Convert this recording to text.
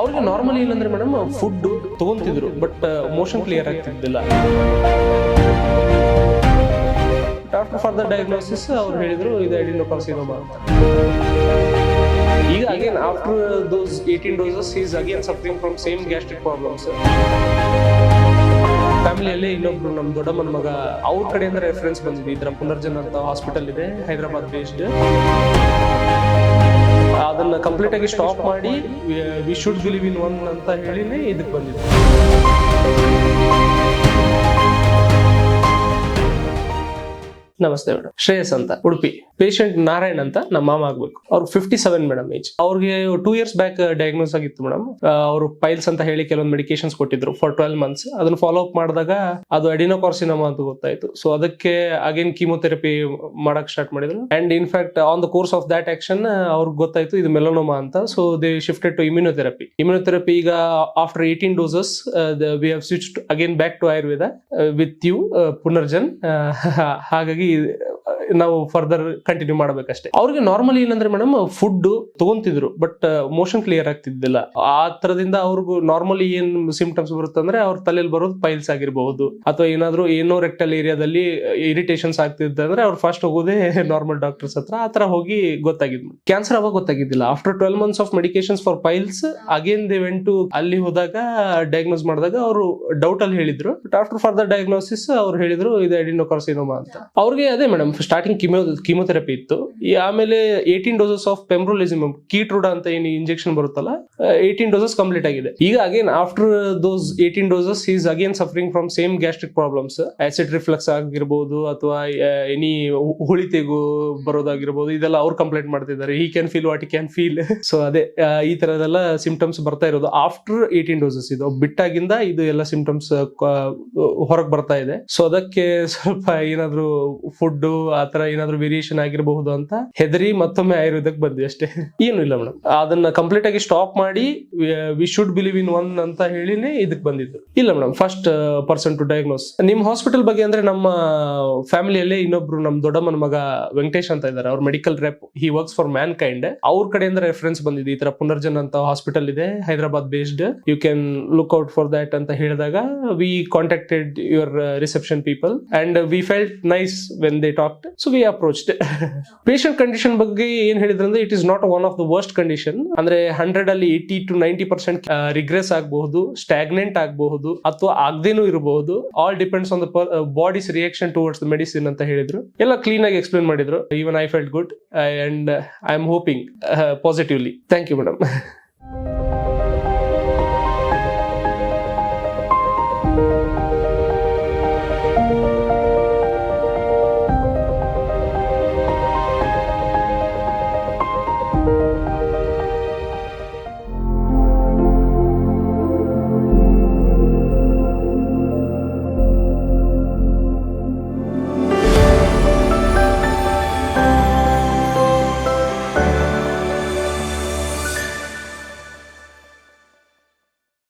ಅವ್ರಿಗೆ ನಾರ್ಮಲಿ ಏನಂದ್ರೆ madam food ತಗೊಂತಿದ್ರು ಬಟ್ ಮೋಷನ್ ಕ್ಲಿಯರ್ ಆಗ್ತಿದ್ದಿಲ್ಲ. ಡಾಕ್ಟರ್ ಫಾರ್ ದ ಡಯಾಗ್ನೋಸಿಸ್ ಅವ್ರು ಹೇಳಿದ್ರು, ಇದು ಅಡಿನೋಕಾರ್ಸಿನೋಮಾ ಅಂತ. ಈಗ again after those eighteen doses is again suffering from same gastric problems ಫ್ಯಾಮಿಲಿಯಲ್ಲಿ ಇನ್ನೊಬ್ರು ನಮ್ಮ ದೊಡ್ಡಮ್ಮನ ಮಗ, ಅವ್ರ ಕಡೆಯಿಂದ ರೆಫರೆನ್ಸ್ ಬಂದಿದೆ. ಇದರ ಪುನರ್ಜನ್ ಅಂತ ಹಾಸ್ಪಿಟಲ್ ಇದೆ ಹೈದರಾಬಾದ್ ಬೇಸ್ಡ್ ಅದನ್ನ ಕಂಪ್ಲೀಟ್ ಆಗಿ ಸ್ಟಾಪ್ ಮಾಡಿ we should believe in one ಅಂತ ಹೇಳಿನೇ ಇದಕ್ಕೆ ಬಂದಿದೆ ನಮಸ್ತೆ ಮೇಡಮ್. ಶ್ರೇಯಸ್ ಅಂತ ಉಡುಪಿ. ಪೇಷಂಟ್ ನಾರಾಯಣ್ ಅಂತ ನಮ್ಮ ಮಾಮ ಆಗ್ಬೇಕು. ಅವ್ರು ಫಿಫ್ಟಿ ಸೆವೆನ್ ಮೇಡಮ್ ಏಜ್ ಅವ್ರಿಗೆ ಟೂ ಇಯರ್ಸ್ ಬ್ಯಾಕ್ ಡಯಾಗ್ನೋಸ್ ಆಗಿತ್ತು ಮೇಡಮ್ ಅವರು ಪೈಲ್ಸ್ ಅಂತ ಹೇಳಿ ಕೆಲವೊಂದು ಮೆಡಿಕೇಶನ್ಸ್ ಕೊಟ್ಟಿದ್ರು ಫಾರ್ ಟ್ವೆಲ್ ಮಂತ್ಸ್ ಅದನ್ನ ಫಾಲೋ ಅಪ್ ಮಾಡಿದಾಗ ಅದು ಅಡಿನೋಕಾರ್ಸಿನಮಾ ಅಂತ ಗೊತ್ತಾಯ್ತು. ಸೊ ಅದಕ್ಕೆ ಅಗೇನ್ ಕೀಮೋಥೆರಪಿ ಮಾಡಕ್ ಸ್ಟಾರ್ಟ್ ಮಾಡಿದ್ರು. And in fact on the course of that action ಅವ್ರಿಗೆ ಗೊತ್ತಾಯ್ತು ಇದು ಮೆಲೋನೋಮಾ ಅಂತ. So they shifted to immunotherapy immunotherapy ಈಗ after eighteen doses we have switch again back to Ayurveda with you Punarjan ಹಾಗಾಗಿ ನಾವು further continue ಮಾಡ್ಬೇಕಷ್ಟೇ. ಅವ್ರಿಗೆ normally ಏನಂದ್ರೆ ಮೇಡಮ್ ಫುಡ್ ತಗೊಂತಿದ್ರು ಬಟ್ ಮೋಷನ್ ಕ್ಲಿಯರ್ ಆಗ್ತಿದ್ದಿಲ್ಲ. ಆ ತರದಿಂದ ಅವ್ರಿಗೂ ನಾರ್ಮಲಿ ಏನ್ ಸಿಂಪ್ಟಮ್ಸ್ ಬರುತ್ತೆ ಅಂದ್ರೆ ಅವ್ರ ತಲೆಯಲ್ಲಿ ಬರೋದು ಪೈಲ್ಸ್ ಆಗಿರಬಹುದು. ಅಥವಾ ಏನಾದ್ರು ಏನೋ ರೆಕ್ಟಲ್ ಏರಿಯಾದಲ್ಲಿ ಇರಿಟೇಷನ್ಸ್ ಆಗ್ತಿದ್ದೆ ಅಂದ್ರೆ ಅವ್ರು ಫಸ್ಟ್ ಹೋಗೋದೇ ನಾರ್ಮಲ್ ಡಾಕ್ಟರ್ಸ್ ಹತ್ರ. ಆ ತರ ಹೋಗಿ ಗೊತ್ತಾಗಿದ್ ಕ್ಯಾನ್ಸರ್ ಅವಾಗ ಗೊತ್ತಾಗಿದ್ದಿಲ್ಲ. After twelve months of medications for piles again they went to ಅಲ್ಲಿ ಹೋದಾಗ ಡಯಾಗ್ನೋಸ್ ಮಾಡಿದಾಗ ಅವರು ಡೌಟ್ ಅಲ್ಲಿ ಹೇಳಿದ್ರು. ಬಟ್ ಆಫ್ಟರ್ ಫರ್ದರ್ ಡಯಾಗ್ನೋಸಿಸ್ ಅವ್ರು ಹೇಳಿದ್ರು, ಇದು ಅಡಿನೋಕಾರ್ಸಿನೋಮಾ ಅಂತ. ಅವ್ರಿಗೆ ಅದೇ ಮೇಡಮ್ ಸ್ಟಾರ್ಟಿಂಗ್ ಕಿಮೋ ಕಿಮೋಥೆರಪಿ ಇತ್ತು. ಈ ಆಮೇಲೆ eighteen doses of pembrolizumab Keytruda ಅಂತ ಏನು ಇಂಜೆಕ್ಷನ್ ಬರುತ್ತಲ್ಲ ಏಯ್ಟೀನ್ ಡೋಸಸ್ ಕಂಪ್ಲೀಟ್ ಆಗಿದೆ. ಈಗ again after those eighteen doses is again suffering from same gastric problems acid reflex ಆಗಿರ್ಬೋದು ಅಥವಾ ಎನಿ ಹುಳಿತೆಗು ಬರೋದಾಗಿರ್ಬೋದು, ಇದೆಲ್ಲ ಅವ್ರು ಕಂಪ್ಲೇಂಟ್ ಮಾಡ್ತಿದ್ದಾರೆ. ಈ can feel what can feel so ಅದೇ ಈ ತರದೆಲ್ಲ ಸಿಂಪ್ಟಮ್ಸ್ ಬರ್ತಾ ಇರೋದು. ಆಫ್ಟರ್ ಏಯ್ಟೀನ್ ಡೋಸಸ್ ಇದು, ಬಿಟ್ಟಾಗಿಂದ ಇದು ಎಲ್ಲ ಸಿಂಪ್ಟಮ್ಸ್ ಹೊರಗೆ ಬರ್ತಾ ಇದೆ. ಸೊ ಅದಕ್ಕೆ ಸ್ವಲ್ಪ ಏನಾದ್ರು ಫುಡ್ ಆ ತರ ಏನಾದ್ರು ವೇರಿಯೇಷನ್ ಆಗಿರಬಹುದು ಅಂತ ಹೆದರಿ ಮತ್ತೊಮ್ಮೆ ಆಯುರ್ವೇದಕ್ಕೆ ಬಂದ್ವಿ ಅಷ್ಟೇ. ಏನು ಇಲ್ಲ ಮೇಡಮ್. ಅದನ್ನ ಕಂಪ್ಲೀಟ್ ಆಗಿ ಸ್ಟಾಪ್ ಮಾಡಿ, we should believe in one ಅಂತ ಹೇಳಿನೇ ಇದಕ್ಕೆ ಬಂದಿದ್ದು. ಇಲ್ಲ madam first person to diagnose ನಿಮ್ ಹಾಸ್ಪಿಟಲ್ ಬಗ್ಗೆ ಅಂದ್ರೆ ನಮ್ಮ ಫ್ಯಾಮಿಲಿಯಲ್ಲೇ ಇನ್ನೊಬ್ರು ನಮ್ ದೊಡ್ಡಮ್ಮನ ಮಗ ವೆಂಕಟೇಶ್ ಅಂತ ಇದ್ದಾರೆ. ಅವ್ರ medical rep he works for Mankind ಅವ್ರ ಕಡೆಯಿಂದ ರೆಫರೆನ್ಸ್ ಬಂದಿದೆ ಈ ತರ ಪುನರ್ಜನ್ ಅಂತ ಹಾಸ್ಪಿಟಲ್ ಇದೆ, Hyderabad based you can look out for that ಅಂತ ಹೇಳಿದಾಗ we contacted your reception people and we felt nice when they talked so we approached patient condition ಬಗ್ಗೆ ಏನ್ ಹೇಳಿದ್ರೆ ಅಂದ್ರೆ it is not one of the worst condition ಅಂದ್ರೆ hundred ಅಲ್ಲಿ eighty to ninety percent regress ಆಗಬಹುದು stagnant ಆಗಬಹುದು, ಅಥವಾ ಆಗದೇನೂ ಇರಬಹುದು. All depends on the body's reaction towards the medicine ಅಂತ ಹೇಳಿದ್ರು. ಎಲ್ಲ ಕ್ಲೀನ್ ಆಗಿ ಎಕ್ಸ್ಪ್ಲೇನ್ ಮಾಡಿದ್ರು. Even I felt good and I am hoping positively thank you madam